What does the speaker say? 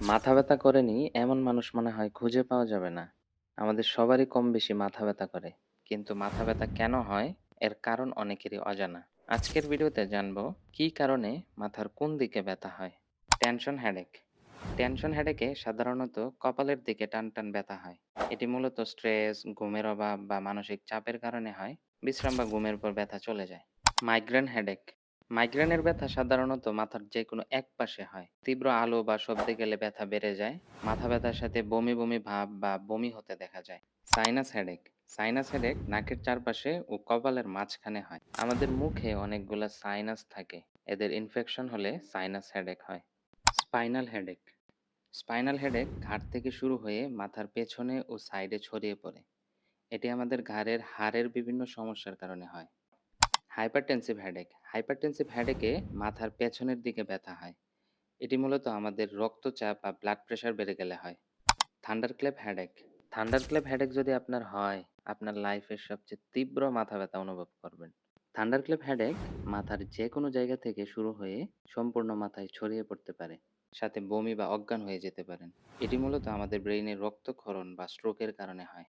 মাথা ব্যথা করেনি এমন মানুষ মনে হয় খুঁজে পাওয়া যাবে না। আমাদের সবারই কম বেশি মাথা ব্যথা করে। কিন্তু মাথা ব্যথা কেন হয় এর কারণ অনেকেরই অজানা। আজকের ভিডিওতে জানব কী কারণে মাথার কোন দিকে ব্যথা হয়। টেনশন হেডেক টেনশন হেডেকে সাধারণত কপালের দিকে টান টান ব্যথা হয়। এটি মূলত স্ট্রেস, ঘুমের অভাব বা মানসিক চাপের কারণে হয়। বিশ্রাম বা ঘুমের পর ব্যথা চলে যায়। মাইগ্রেন হেডেক মাইগ্রেনের ব্যথা সাধারণত মাথার যে কোনো এক পাশে হয়। তীব্র আলো বা শব্দে গেলে ব্যথা বেড়ে যায়। মাথা ব্যথার সাথে বমি বমি ভাব বা বমি হতে দেখা যায়। সাইনাস হেডেক সাইনাস হেডেক নাকের চারপাশে ও কপালের মাঝখানে হয়। আমাদের মুখে অনেকগুলো সাইনাস থাকে। এদের ইনফেকশন হলে সাইনাস হেডেক হয়। স্পাইনাল হেডেক স্পাইনাল হেডেক ঘাড় থেকে শুরু হয়ে মাথার পেছনে ও সাইডে ছড়িয়ে পড়ে। এটি আমাদের ঘাড়ের হাড়ের বিভিন্ন সমস্যার কারণে হয়। হাইপারটেনসিভ হেডেক হাইপারটেনসিভ হেডেকে মাথার পেছনের দিকে ব্যথা হয়। এটি মূলত আমাদের রক্তচাপ বা ব্লাড প্রেশার বেড়ে গেলে হয়। Thunder clap headache clap headache যদি আপনার হয়, আপনার লাইফের সবচেয়ে তীব্র মাথা ব্যথা অনুভব করবেন। থান্ডার ক্লেপ হেডেক মাথার যে কোনো জায়গা থেকে শুরু হয়ে সম্পূর্ণ মাথায় ছড়িয়ে পড়তে পারে। সাথে বমি বা অজ্ঞান হয়ে যেতে পারেন। এটি মূলত আমাদের ব্রেইনের রক্তক্ষরণ বা স্ট্রোকের কারণে হয়।